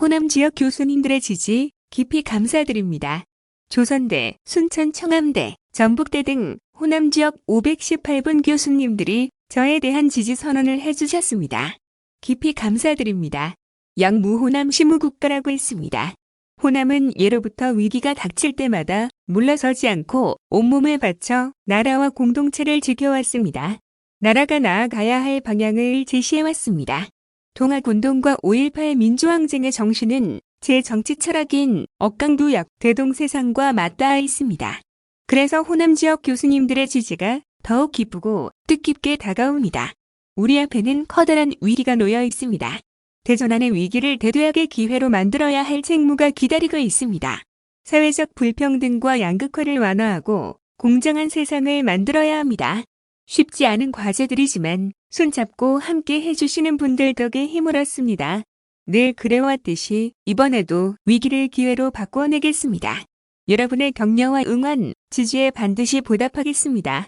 호남 지역 교수님들의 지지 깊이 감사드립니다. 조선대, 순천 청암대, 전북대 등 호남 지역 518분 교수님들이 저에 대한 지지 선언을 해주셨습니다. 깊이 감사드립니다. 양무호남 시무국가라고 했습니다. 호남은 예로부터 위기가 닥칠 때마다 물러서지 않고 온몸을 바쳐 나라와 공동체를 지켜왔습니다. 나라가 나아가야 할 방향을 제시해왔습니다. 동학운동과 5.18 민주항쟁의 정신은 제 정치 철학인 억강도약 대동 세상과 맞닿아 있습니다. 그래서 호남 지역 교수님들의 지지가 더욱 기쁘고 뜻깊게 다가옵니다. 우리 앞에는 커다란 위기가 놓여 있습니다. 대전환의 위기를 대도약의 기회로 만들어야 할 책무가 기다리고 있습니다. 사회적 불평등과 양극화를 완화하고 공정한 세상을 만들어야 합니다. 쉽지 않은 과제들이지만 손잡고 함께 해주시는 분들 덕에 힘을 얻습니다. 늘 그래왔듯이 이번에도 위기를 기회로 바꿔내겠습니다. 여러분의 격려와 응원, 지지에 반드시 보답하겠습니다.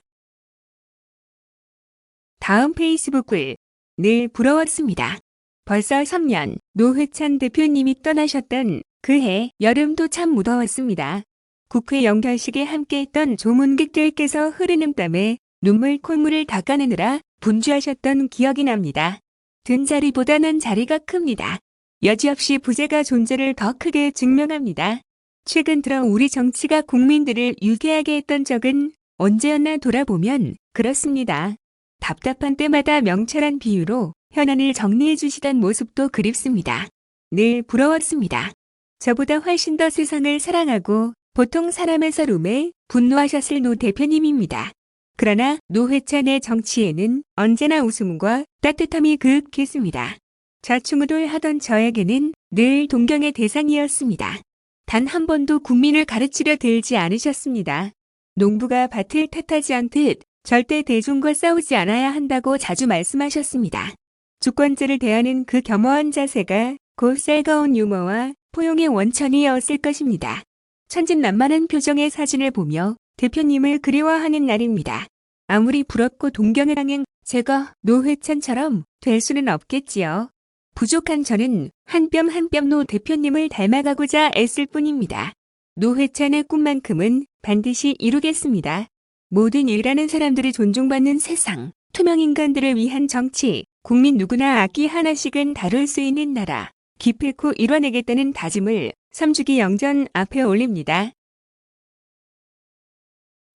다음 페이스북 글 늘 부러웠습니다. 벌써 3년 노회찬 대표님이 떠나셨던 그해 여름도 참 무더웠습니다. 국회 연결식에 함께했던 조문객들께서 흐르는 땀에 눈물 콧물을 닦아내느라 분주하셨던 기억이 납니다. 든 자리보다는 자리가 큽니다. 여지없이 부재가 존재를 더 크게 증명합니다. 최근 들어 우리 정치가 국민들을 유쾌하게 했던 적은 언제였나 돌아보면 그렇습니다. 답답한 때마다 명철한 비유로 현안을 정리해 주시던 모습도 그립습니다. 늘 부러웠습니다. 저보다 훨씬 더 세상을 사랑하고 보통 사람의 서름에 분노하셨을 노 대표님입니다. 그러나 노회찬의 정치에는 언제나 웃음과 따뜻함이 그윽했습니다. 좌충우돌 하던 저에게는 늘 동경의 대상이었습니다. 단 한 번도 국민을 가르치려 들지 않으셨습니다. 농부가 밭을 탓하지 않듯 절대 대중과 싸우지 않아야 한다고 자주 말씀하셨습니다. 주권자를 대하는 그 겸허한 자세가 곧 쌀가운 유머와 포용의 원천이었을 것입니다. 천진난만한 표정의 사진을 보며 대표님을 그리워하는 날입니다. 아무리 부럽고 동경을 향한 제가 노회찬처럼 될 수는 없겠지요. 부족한 저는 한 뼘 한 뼘 노 대표님을 닮아가고자 애쓸 뿐입니다. 노회찬의 꿈만큼은 반드시 이루겠습니다. 모든 일하는 사람들이 존중받는 세상, 투명 인간들을 위한 정치, 국민 누구나 악기 하나씩은 다룰 수 있는 나라, 기필코 이뤄내겠다는 다짐을 3주기 영전 앞에 올립니다.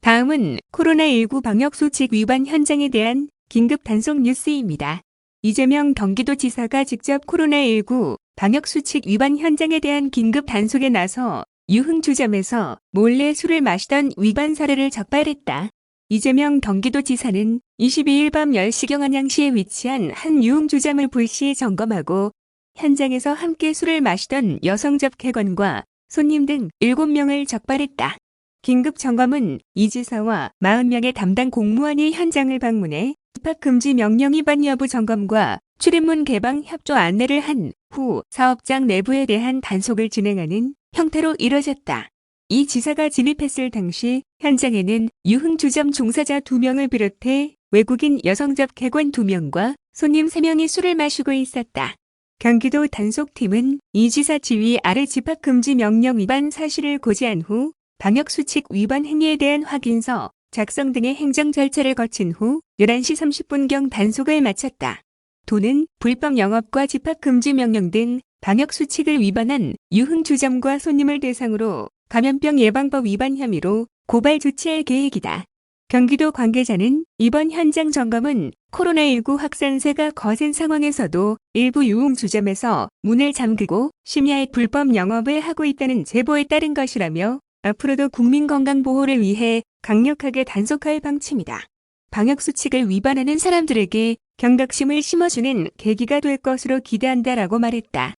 다음은 코로나19 방역수칙 위반 현장에 대한 긴급 단속 뉴스입니다. 이재명 경기도지사가 직접 코로나19 방역수칙 위반 현장에 대한 긴급 단속에 나서 유흥주점에서 몰래 술을 마시던 위반 사례를 적발했다. 이재명 경기도지사는 22일 밤 10시경 안양시에 위치한 한 유흥주점을 불시 점검하고 현장에서 함께 술을 마시던 여성 접객원과 손님 등 7명을 적발했다. 긴급 점검은 이 지사와 40명의 담당 공무원이 현장을 방문해 집합금지 명령 위반 여부 점검과 출입문 개방 협조 안내를 한 후 사업장 내부에 대한 단속을 진행하는 형태로 이뤄졌다. 이 지사가 진입했을 당시 현장에는 유흥 주점 종사자 2명을 비롯해 외국인 여성접 객원 2명과 손님 3명이 술을 마시고 있었다. 경기도 단속팀은 이 지사 지휘 아래 집합금지 명령 위반 사실을 고지한 후 방역수칙 위반 행위에 대한 확인서 작성 등의 행정 절차를 거친 후 11시 30분경 단속을 마쳤다. 도는 불법 영업과 집합금지 명령 등 방역수칙을 위반한 유흥주점과 손님을 대상으로 감염병 예방법 위반 혐의로 고발 조치할 계획이다. 경기도 관계자는 이번 현장 점검은 코로나19 확산세가 거센 상황에서도 일부 유흥주점에서 문을 잠그고 심야에 불법 영업을 하고 있다는 제보에 따른 것이라며 앞으로도 국민 건강 보호를 위해 강력하게 단속할 방침이다. 방역수칙을 위반하는 사람들에게 경각심을 심어주는 계기가 될 것으로 기대한다라고 말했다.